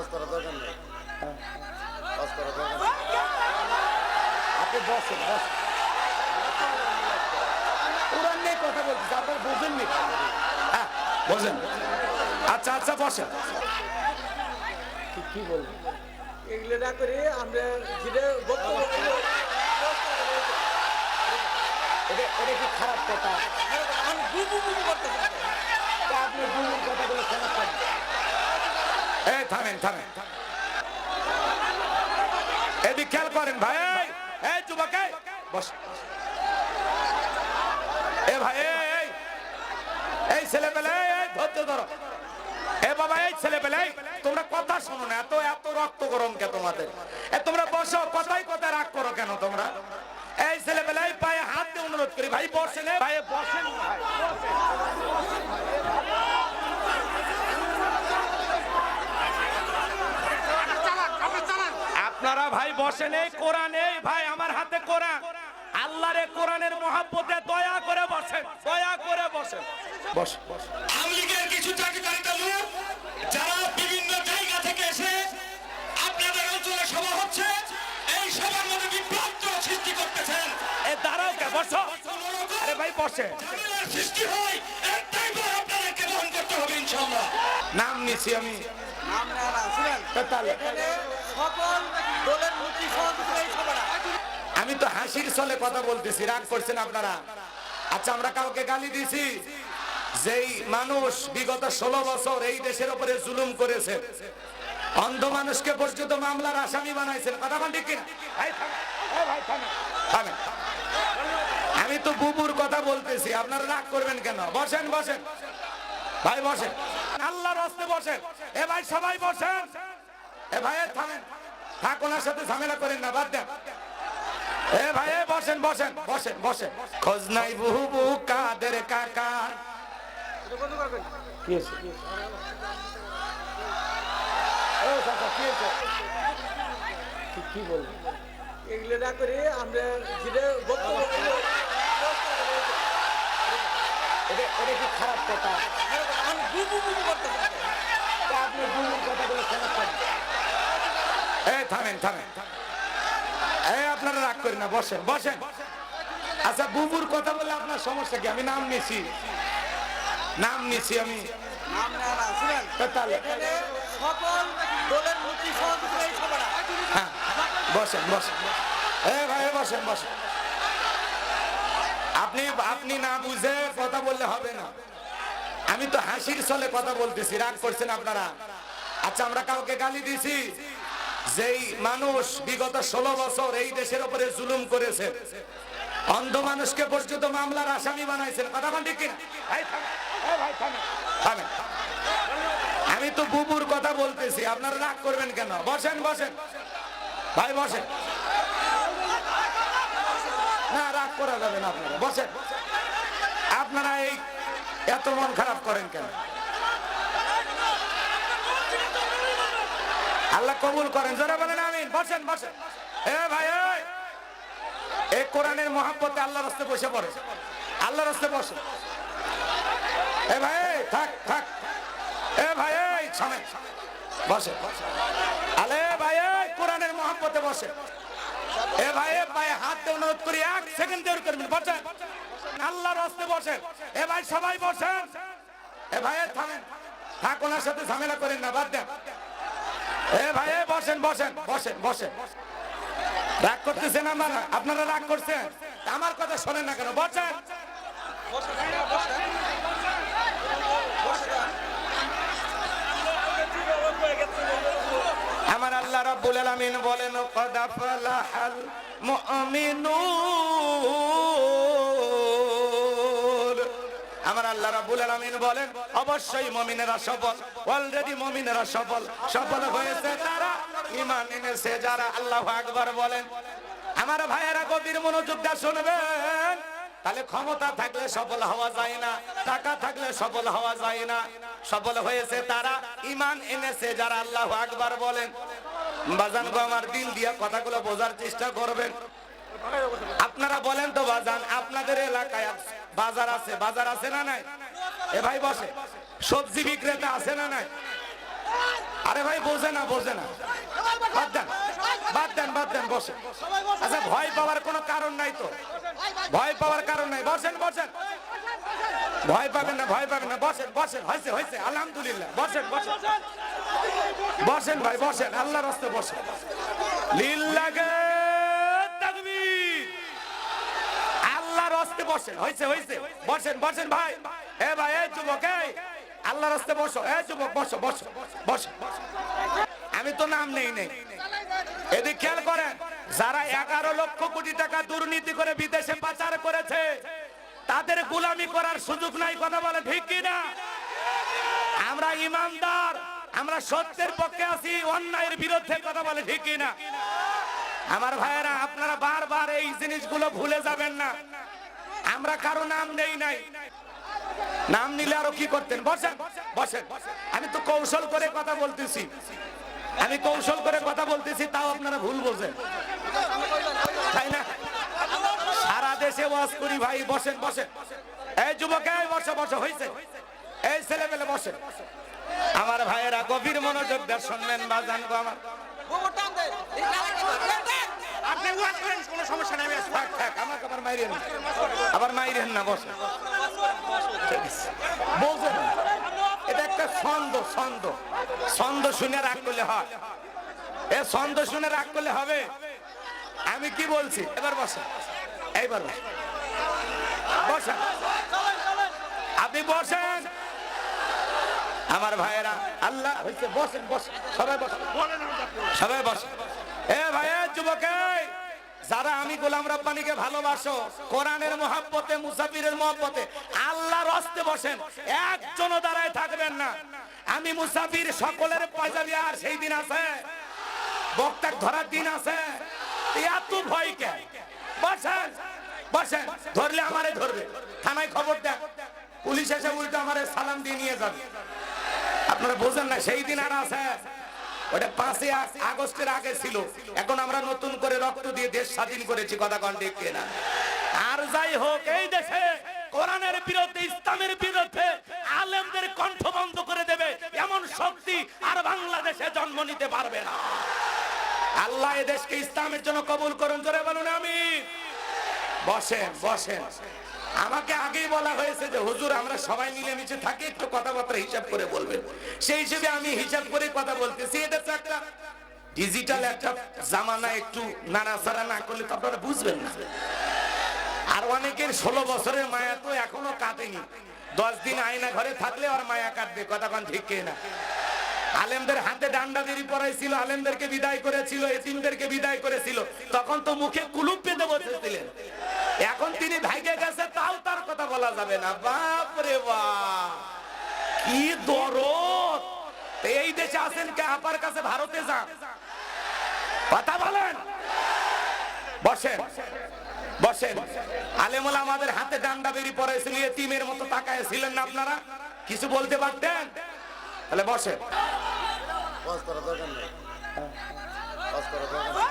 ওয়াজ করা দরকার নেই। ওয়াজ করা দরকার নেই। আপনি বসেন বসেন। কোরআন নিয়ে কথা বলছি আপনার বোঝেননি? হ্যাঁ বোঝেন। আচ্ছা আচ্ছা বসেন। কি- কি বলবেন এগুলো না করে আমরা যেটা বক্তব্য এটা এটা কি খারাপ কথা? আমি বুবু বুবু তা আপনি বুঝুন কথাগুলো শোনাচ্ছেন এই থামেন থামেন। এদিক খেয়াল করেন ভাই এই, যুবক বস। এ ভাই এই, ছেলে পেলে ধৈর্য ধরো। এ বাবা এই ছেলে পেলে তোমরা কথা শোনো না এত এত রক্ত গরম কে তোমাদের? এ তোমরা বসো কথাই কথায় রাগ করো কেন তোমরা? এই ছেলে পেলে পায়ে হাত দিয়ে অনুরোধ করি ভাই বসেন ভাই বসেন। না ভাই আপনারা ভাই বসেন এই কোরআন এই ভাই আমার হাতে কোরআন। আল্লাহরে কোরআনের মহাব্বতে দয়া করে বসেন দয়া করে বসেন। বস আমলিগের কিছু চাকরিকারিতা লোক যারা বিভিন্ন জায়গা থেকে এসে আপনাদের অঞ্চলে সভা হচ্ছে এই সভার মধ্যে বিভ্রান্ত সৃষ্টি করতেছেন। এ দাঁড়াও কে বসো। আরে ভাই বসে। সৃষ্টি হয় একটাই ভয় আপনাদেরকে বহন করতে হবে ইনশাল্লাহ নাম নিছি আমি। নাম না শুনেন। তাহলে। সকল দলের আমি তো হাসির ছলে কথা বলতেছি রাগ করছেন আপনারা। আচ্ছা আমরা কাউকে গালি দিছি? যেই মানুষ বিগত ষোলো বছর এই দেশের উপরে জুলুম করেছে অন্ধ মানুষকে পর্যন্ত মামলার আসামি বানাইছেন। কথা ঠিক কিনা? আমি তো বুবুর কথা বলতেছি আপনারা রাগ করবেন কেন? বসেন বসেন। ভাই বসেন। আল্লাহর হস্তে বসেন। এ ভাই সবাই বসেন। এ ভাই থামেন থাক ওনার সাথে ঝামেলা করেন না বাদ দেন। এ ভাই এ বসেন বসেন বসেন বসেন। খোঁজ নাই বহু বহু কাদের কাকা। কি হয়েছে কি বলবেন এগুলো না করে আমরা যেটা বক্তব্য এটা এটা কি খারাপ কথা? আমি বুবু বুবু করতেছি আপনি কথাগুলো শোনাচ্ছেন এই থামেন থামেন। এই আপনারা রাগ করেন না বসেন বসেন। আচ্ছা বুবুর কথা বলে আপনার সমস্যা কি? আমি নাম নিছি। নাম নিছি আমি। হ্যাঁ বসেন বসেন। এ ভাই বসেন বসেন। আপনি আপনি না বুঝে কথা বললে হবে না। আমি তো হাসির ছলে কথা বলতেছি রাগ করছেন আপনারা। আচ্ছা আমরা কাউকে গালি দিছি। যেই মানুষ বিগত ষোলো বছর এই দেশের উপরে জুলুম করেছে অন্ধ মানুষকে পর্যন্ত মামলার আসামি বানাইছেন। কথা ঠিক কিনা? আমি তো বুবুর কথা বলতেছি আপনারা রাগ করবেন কেন? বসেন বসেন। ভাই বসেন। না রাগ করা যাবে না আপনারা বসেন। আপনারা এই এত মন খারাপ করেন কেন? আল্লাহ কবুল করেন যারা বলেন আমিন। বসেন বসেন। এ ভাই এই কোরআনের মহাব্বতে আল্লাহ রাস্তে বসে পড়ে। আল্লাহ রাস্তে বসে। এ ভাই থাক থাক। এ ভাই থামেন বসে আলে ভাই কোরআনের মহাব্বতে বসে। এ ভাই এ ভাই হাত দিয়ে অনুরোধ করি, এক সেকেন্ড দেরি করবেন, বসেন। আল্লাহর রাস্তে বসেন। এ ভাই, সবাই বসেন। এ ভাই, এ, থামেন। থাক ওনার সাথে ঝামেলা করেন না, বাদ দেন। রাগ করতেছেন আমার আপনারা রাগ করছেন? আমার কথা শোনেন না কেন? বসেন। আমার আল্লাহ রাব্বুল আলামিন বলেন কদ আফলাহাল আমার আল্লাহ রাব্বুল আলামিন বলেন, অবশ্যই মুমিনেরা সফল। অলরেডি মুমিনেরা সফল। সফল হয়েছে তারা, ঈমান এনেছে যারা আল্লাহু আকবার বলেন। আমার ভাইয়েরা গভীর মনোযোগ দিয়ে শুনবেন। তাহলে ক্ষমতা থাকলে সফল হওয়া যায় না, টাকা থাকলে সফল হওয়া যায় না। সফল হয়েছে তারা ইমান এনেছে যারা আল্লাহ আকবার বলেন। বাজান গো, আমার দিল দিয়া কথাগুলো বোঝার চেষ্টা করবেন। আপনারা বলেন তো বাজান, আপনাদের এলাকায় বাজার আছে বাজার আছে না নাই? এ ভাই বসে, সবজি বিক্রেতা আছে না নাই? আরে ভাই, বোঝে না বোঝে না। বাদ দেন বাদ দেন বাদ দেন, বসে। আচ্ছা ভয় পাওয়ার কোনো কারণ নাই তো? ভয় পাওয়ার কারণ নাই। বসেন বসেন। ভয় পাবেন না, ভয় পাবেন না। বসেন বসেন, হয়েছে হয়েছে, আলহামদুলিল্লাহ। বসেন বসেন। বসেন ভাই, বসেন, আল্লাহর রাস্তে বসেন। লিল্লাগে তাকবীর আল্লাহর রাস্তে বসেন, হয়েছে হয়েছে। বসেন বসেন ভাই। এ ভাই, এই যুবক, এই। আল্লাহর রাস্তে বসো। এ যুবক, বসো বসো বসো। আমি তো নাম নেই নেই। এদিক খেয়াল করেন, যারা এগারো লক্ষ কোটি টাকা দুর্নীতি করে বিদেশে পাচার করেছে, তাদের গোলামি করার সুযোগ নাই, কথা বলে ঠিক কি না আমরা ইমানদার, আমরা সত্যের পক্ষে আছি, অন্যায়ের বিরুদ্ধে কথা বলে ঠিক কি না আমার ভাইয়েরা, আপনারা বারবার এই জিনিসগুলো ভুলে যাবেন না। আমরা কারও নাম নেই নাই। নাম নিলে আরও কি করতেন? বসেন বসেন। আমি তো কৌশল করে কথা বলতেছি। আমি কৌশল করে কথা বলতেছি, তাও আপনারা ভুল বোঝেন। তাই না? সারা দেশে ওয়াজ করি ভাই, বসেন বসেন। এই যুবক বসে বসে হয়েছে এই ছেলে পেলে বসে আমার ভাইয়েরা গভীর মনোযোগ দিয়ে শুনবেন বা জানব আমার। আপনি কোনো সমস্যা নেই আমি। থাক থাক আমাকে আবার। আবার না। বোঝেন এটা একটা ছন্দ ছন্দ। ছন্দ শুনে রাগ করলে হয়। এ ছন্দ শুনে রাগ করলে হবে। আমি কি বলছি? এবার বসে। এইবার বসেন। আপনি বসেন। আমার ভাইয়েরা আল্লাহ হইছে বসেন বসেন। সবাই বসেন। সবাই বসেন। এ ভাই যুবক এই, যারা আমি গোলাম রব্বানিকে ভালোবাসো, কোরআনের মহাব্বতে, মুসাফিরের মহাব্বতে, আল্লাহর হস্তে বসেন, একজনও দাঁড়ায় থাকবেন না। আমি মুসাফির সকলের পাজাবি আর সেই দিন আছে। বক্তাক ধরার দিন আছে। এত ভয় কে বসেন বসেন। ধরলে আমারে ধরবে। থানায় খবর দেন। পুলিশ এসে উল্টো আমারে সালাম দিয়ে নিয়ে যাবে। আপনারা বোঝেন না, সেই দিন আর আছে। ওটা আগ- আগস্টের আগে ছিল। এখন আমরা নতুন করে রক্ত দিয়ে দেশ স্বাধীন করেছি কথা কন ঠিক কিনা? আর যাই হোক এই দেশে কোরআনের বিরুদ্ধে ইসলামের বিরুদ্ধে আলেমদের কণ্ঠ বন্ধ করে দেবে এমন শক্তি আর বাংলাদেশে জন্ম নিতে পারবে না। আল্লাহ এ দেশকে ইসলামের জন্য কবুল করুন জোরে বলুন আমি বসেন বসেন। আমাকে আগেই বলা হয়েছে যে, হুজুর, আমরা সবাই মিলেমিশে থাকি, একটু কথাবার্তা হিসাব করে বলবেন। সেই হিসেবে আমি হিসাব করে কথা বলতেছি। এটা তো একটা ডিজিটাল একটা জামানা, একটু নাড়াচাড়া না করলে তো আপনারা বুঝবেন না। আর অনেকের ষোলো বছরের মায়া তো এখনও কাটেনি। দশ দিন আয়না ঘরে থাকলে আর মায়া কাটবে, কথা ঠিক না আলেমদের হাতে ডান্ডা দেরি পড়াইছিল আলেমদেরকে বিদায় করেছিল, এতিমদেরকে বিদায় করেছিল। তখন তো মুখে কুলুপ পেতে বসেছিলেন। এখন তিনি ভাইকে গেছে, তাও তার কথা বলা যাবে না। বাপ রে বাপ, কি দরদ। এই দেশে আছেন কে? আপার কাছে ভারতে যান। কথা বলেন। বসেন। বসেন। আলেমুল আমাদের হাতে ডান্ডা বেরি পড়াইছিল এতিমের মতো তাকায় ছিলেন না আপনারা? কিছু বলতে পারতেন? তাহলে বসেন। ওয়াজ করা দরকার নেই। ওয়াজ করা দরকার নেই।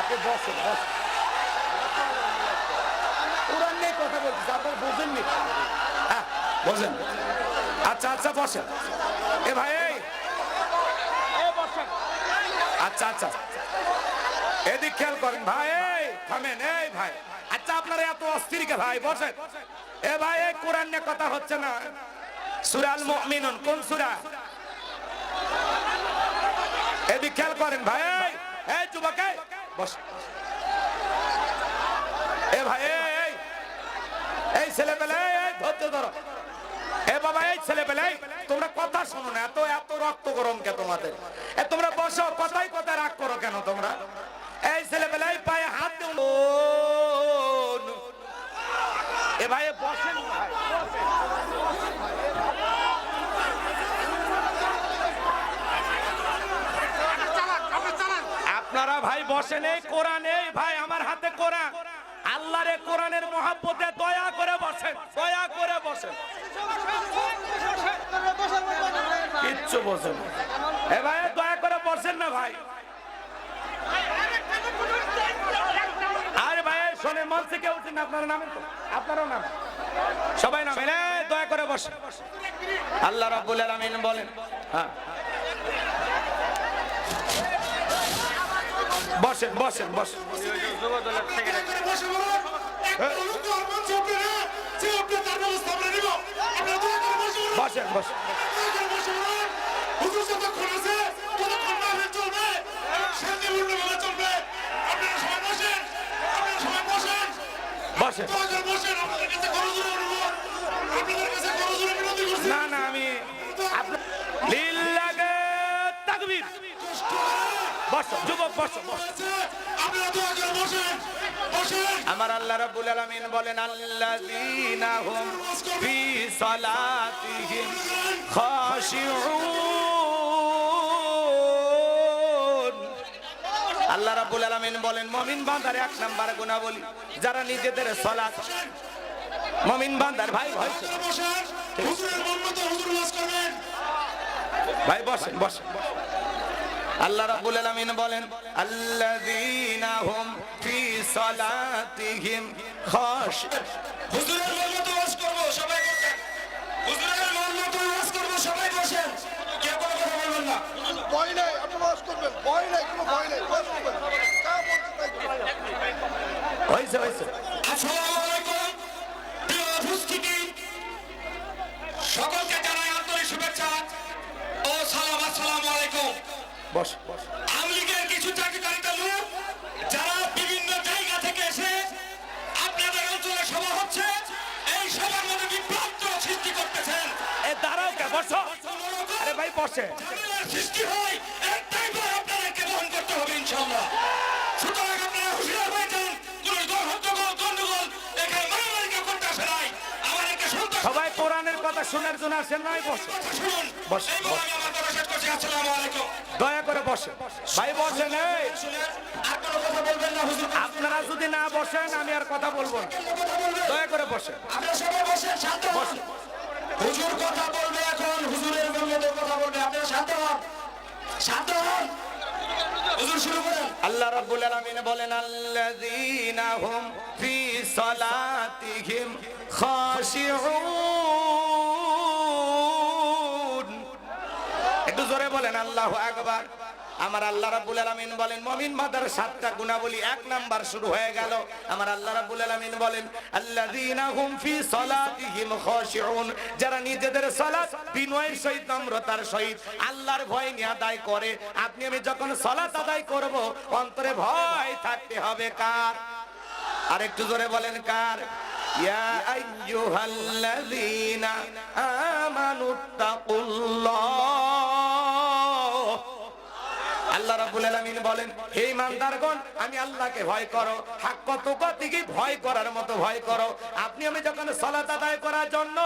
আপনি বসেন বসেন কোরআন নিয়ে কথা বলছি আপনারা বোঝেননি? হ্যাঁ বোঝেন। আচ্ছা আচ্ছা বসেন। এ ভাই আচ্ছা আচ্ছা। এদিক খেয়াল করেন ভাই থামেন এই ভাই। আচ্ছা আপনারা এত অস্থির কে ভাই বসেন। এ ভাই এই কোরআন নিয়ে কথা হচ্ছে না। সুরাল মুমিনুন কোন সূরা? খেয়াল করেন ভাই এই, যুবক বস এ ভাই এই, ছেলে পেলে ধৈর্য ধরো এ বাবা এই ছেলে পেলে তোমরা কথা শোনো না এত এত রক্ত গরম কে তোমাদের এ তোমরা বসো কথাই কথা রাগ করো কেন তোমরা এই ছেলে পেলে পায়ে হাত দিও এ ভাই আপনারা ভাই বসেন এই কোরআন এই ভাই আমার হাতে কোরআন। এই কোরআনের মহাব্বতে দয়া করে বসেন দয়া করে বসেন। কিচ্ছু বসেন এ ভাই দয়া করে বসেন না ভাই। আরে ভাই শোনে মন থেকে উঠেন আপনারা নামেন তো আপনারও নাম সবাই এই, দয়া করে বসেন। আল্লাহ রাব্বুল আলামিন বলেন হ্যাঁ। করে বসে বসেন বসেন বসেন দয়া করে বসে বলুন হুজুর যতক্ষণ আছে ততক্ষণ মাহফিল চলবে শান্তিপূর্ণভাবে চলবে আপনারা সবাই বসেন আপনারা সবাই বসেন বসেন দয়া করে বসেন আপনাদের কাছে করজোরে অনুরোধ আপনাদের কাছে করজোরে বিনতি করছি না না আমি আপনার- লিল্লাহে তাকবীর বসো যুবক বসো বসো আপনারা দয়া করে বসেন বসেন আমার আল্লাহ রাব্বুল আলামিন বলেন আল্লাযীনা হুম ফি সালাতিহিম খাশিউন। আল্লাহ রাব্বুল আলামিন বলেন মুমিন বান্দার এক নাম্বার গুনাহ যারা নিজেদের সালাত মুমিন বান্দার ভাই ভাই। হুজুরের মন মতো হুজুর ওয়াজ করবেন। ভাই বসেন বসেন। আল্লাহ রাব্বুল আলামিন বলেন আল্লাযীনা হুম ফি সালাতিহিম খাশিউন হুজুরের মতো ওয়াজ করব সবাই বসেন। হুজুরের ওয়াজ করব সবাই বসেন। কেউ কোনো কথা বলবেন না। ভয় নাই আপনি বাস করবেন। ভয় নাই কোনো ভয় নাই বাস করবেন। তা বলতে তাই করবেন। হয়েছে হয়েছে। আসসালামু আলাইকুম। প্রিয় উপস্থিতি সকলকে জানাই আন্তরিক শুভেচ্ছা ও সালাম আসসালামু আলাইকুম বস। বস আওয়ামী লীগের কিছু চাকরিকারিতা লোক যারা বিভিন্ন জায়গা থেকে এসে আপনাদের অঞ্চলে সভা হচ্ছে এই সভার মধ্যে বিভ্রান্ত সৃষ্টি করতেছেন। এ দাঁড়াও কে বসো। আরে ভাই বসে। সৃষ্টি হয় একটাই আপনাদেরকে বহন করতে হবে ইনশাল্লাহ সবাই কোরআনের কথা শোনার জন্য আসেন নাই বসে। বস, দয়া করে বসে। ভাই বসেন আপনারা যদি না বসেন আমি আর কথা বলব না। দয়া করে বসে। হুজুর কথা বলবে এখন হুজুরের কথা বলবে। আপনারা শান্ত হন। শান্ত হন। হুজুর শুরু করেন। আল্লাহ রাব্বুল আলামিন বলেন আল্লাযীনা হুম ফি সালাতিহিম খাশিউন একটু জোরে বলেন, আল্লাহু আকবার। আমার আল্লাহ রাব্বুল আলামিন বলেন, মুমিন মাদার সাতটা গুণাবলী এক নাম্বার শুরু হয়ে গেল। আমার আল্লাহ রাব্বুল আলামিন বলেন, আল্লাযীনা হুম ফি সালাতিহিম খাশিউন। যারা নিজেদের সালাত বিনয়ের সহিত, নম্রতার সহিত আল্লাহর ভয় নিয়ে আদায় করে, আপনি আমি যখন সালাত আদায় করব, অন্তরে ভয় থাকতে হবে কার? আর একটু জোরে বলেন কার? ইয়া আইয়ুহাল্লাযীনা আমানুত্তাকুল্লাহ আল্লাহ রাব্বুল আলামিন বলেন, হে ইমানদারগণ, আমি আল্লাহকে ভয় করো। হাক কত কতিকে ভয় করার মতো ভয় করো। আপনি আমি যখন সালাত আদায় করার জন্য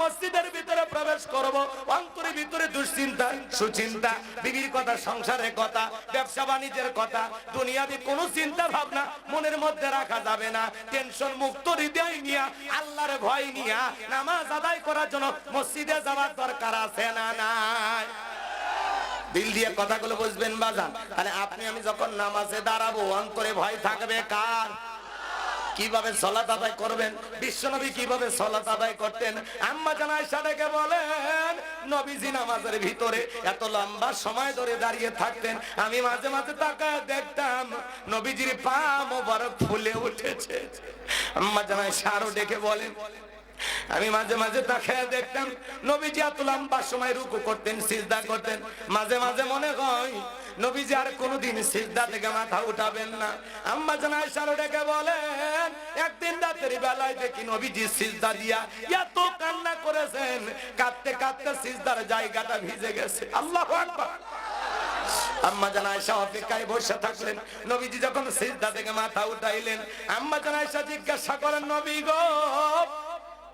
মসজিদের ভিতরে প্রবেশ করব অন্তরে ভিতরে দুশ্চিন্তা, সুচিন্তা, বিবির কথা, সংসারের কথা, ব্যবসা, বাণিজ্যের কথা দুনিয়াবি কোনো চিন্তা ভাবনা মনের মধ্যে রাখা যাবে না। টেনশন মুক্ত হৃদয় নিয়া, আল্লাহর ভয় নিয়া নামাজ আদায় করার জন্য মসজিদে যাওয়ার দরকার আছে না নাই? দিল দিয়ে কথাগুলো বুঝবেন বাজান? তাহলে আপনি, আমি যখন নামাজে দাঁড়াবো, অন্তরে ভয় থাকবে কার? কীভাবে সলাত আদায় করবেন? বিশ্বনবী কীভাবে সলাত আদায় করতেন? আম্মা জানাই সাদেকে বলেন, নবীজি নামাজের ভিতরে এত লম্বা সময় ধরে দাঁড়িয়ে থাকতেন, আমি মাঝে মাঝে তাকায় দেখতাম নবীজির পা মোবারক ফুলে উঠেছে। আম্মা জানাই সারও ডেকে বলেন, আমি মাঝে মাঝে তাকায় দেখতাম নবীজি এত লম্বা সময় রুকু করতেন, সিজদা করতেন, মাঝে মাঝে মনে হয় নবীজি আর কোনোদিন সিজদা থেকে মাথা উঠাবেন না। আম্মা জান আয়েশারও ডেকে বলেন, একদিন রাতের বেলায় দেখি নবীজি সিজদা দিয়া এত কান্না করেছেন, কাঁদতে কাঁদতে সিজদার জায়গাটা ভিজে গেছে। আল্লাহু আকবার। আম্মা জান আয়েশা অপেক্ষায় বসে থাকলেন। নবীজি যখন সিজদা থেকে মাথা উঠাইলেন, আম্মা জান আয়েশা জিজ্ঞাসা করেন, নবী গো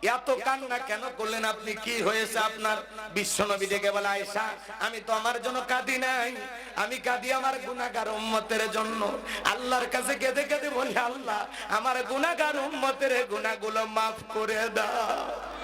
এত কান্না কেন করলেন আপনি? কি হয়েছে আপনার? বিশ্ব নবী ডেকে বলে আয়সা আমি তো আমার জন্য কাঁদি নাই। আমি কাঁদি আমার গুনাগার উম্মতের জন্য। আল্লাহর কাছে কেঁদে কেঁদে বলি, আল্লাহ, আমার গুনাগার উম্মতের গুনাগুলো মাফ করে দাও।